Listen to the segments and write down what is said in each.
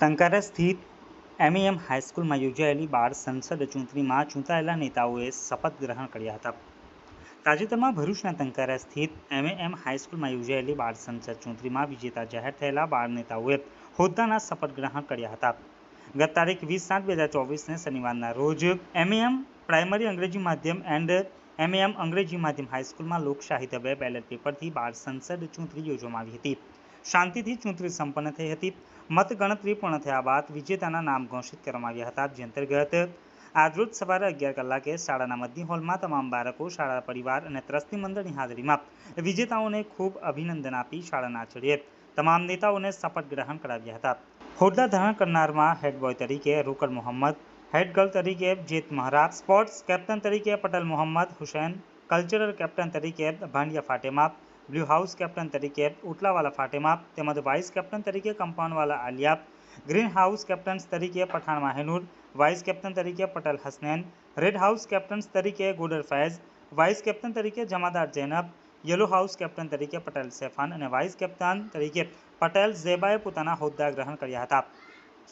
ટંકારા સ્થિત એમઈએમ હાઈસ્કૂલમાં યોજાયેલી બાળ સંસદ ચૂંટણીમાં ચૂંટાયેલા નેતાઓએ શપથ ગ્રહણ કર્યા હતા. તાજેતરમાં ભરૂચના ટંકારા સ્થિત એમએએમ હાઈસ્કૂલમાં યોજાયેલી બાળ સંસદ ચૂંટણીમાં વિજેતા જાહેર થયેલા બાળ નેતાઓએ હોદ્દાના શપથ ગ્રહણ કર્યા હતા. ગત તારીખ વીસ સાત બે હજાર ચોવીસને શનિવારના રોજ એમએએમ પ્રાઇમરી અંગ્રેજી માધ્યમ એન્ડ એમએએમ અંગ્રેજી માધ્યમ હાઈસ્કૂલમાં લોકશાહી બે બેલેટ પેપરથી બાળ સંસદ ચૂંટણી યોજવામાં આવી હતી. શાંતિથી ચૂંટણી સંપન્ન થઈ હતી. મતગણતરી પૂર્ણ થયા બાદ વિજેતાના નામ ઘોષિત કરવામાં આવ્યા હતા. જે અંતર્ગત આજરોજ સવારે અગિયાર કલાકે શાળાના મધ્ય હોલમાં તમામ બાળકો, શાળા પરિવાર અને ત્રસ્તી મંડળની હાજરીમાં વિજેતાઓને ખૂબ અભિનંદન આપી શાળાના આચાર્યએ તમામ નેતાઓને શપથ ગ્રહણ કરાવ્યા હતા. હોદ્દા ધારણ કરનારમાં હેડ બોય તરીકે રોકડ મોહમ્મદ હેડ ગર્લ તરીકે જીત મહારાજ, સ્પોર્ટ્સ કેપ્ટન તરીકે પટેલ મોહમ્મદ, હુસૈન, કલ્ચરલ કેપ્ટન તરીકે Bhandiya Fatema blue house captain તરીકે ઉટલાવાલા ફાટેમાપ, તેમજ વાઇસ કેપ્ટન તરીકે કંપાઉન્ડવાલા આલિયાપ ગ્રીન હાઉસ કેપ્ટન્સ તરીકે પઠાણ માહેનુર, વાઇસ કેપ્ટન તરીકે Patel Hasnain, red house captains તરીકે ગુડર ફૈઝ, વાઇસ કેપ્ટન તરીકે જમાદાર જૈનબ, યલો હાઉસ કેપ્ટન તરીકે પટેલ સેફાન અને વાઇસ કેપ્ટન તરીકે પટેલ ઝેબાએ પોતાના હોદ્દા ગ્રહણ કર્યા હતા.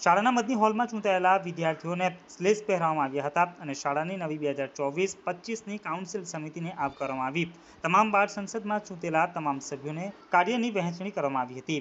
શાળાના મધ્ય હોલમાં ચૂંટાયેલા વિદ્યાર્થીઓને સ્લેસ પહેરાવવામાં આવ્યા હતા અને શાળાની નવી બે હજાર ચોવીસ પચીસની કાઉન્સિલ સમિતિને આવકારવામાં આવી. તમામ બાળ સંસદમાં ચૂંટેલા તમામ સભ્યોને કાર્યની વહેંચણી કરવામાં આવી હતી.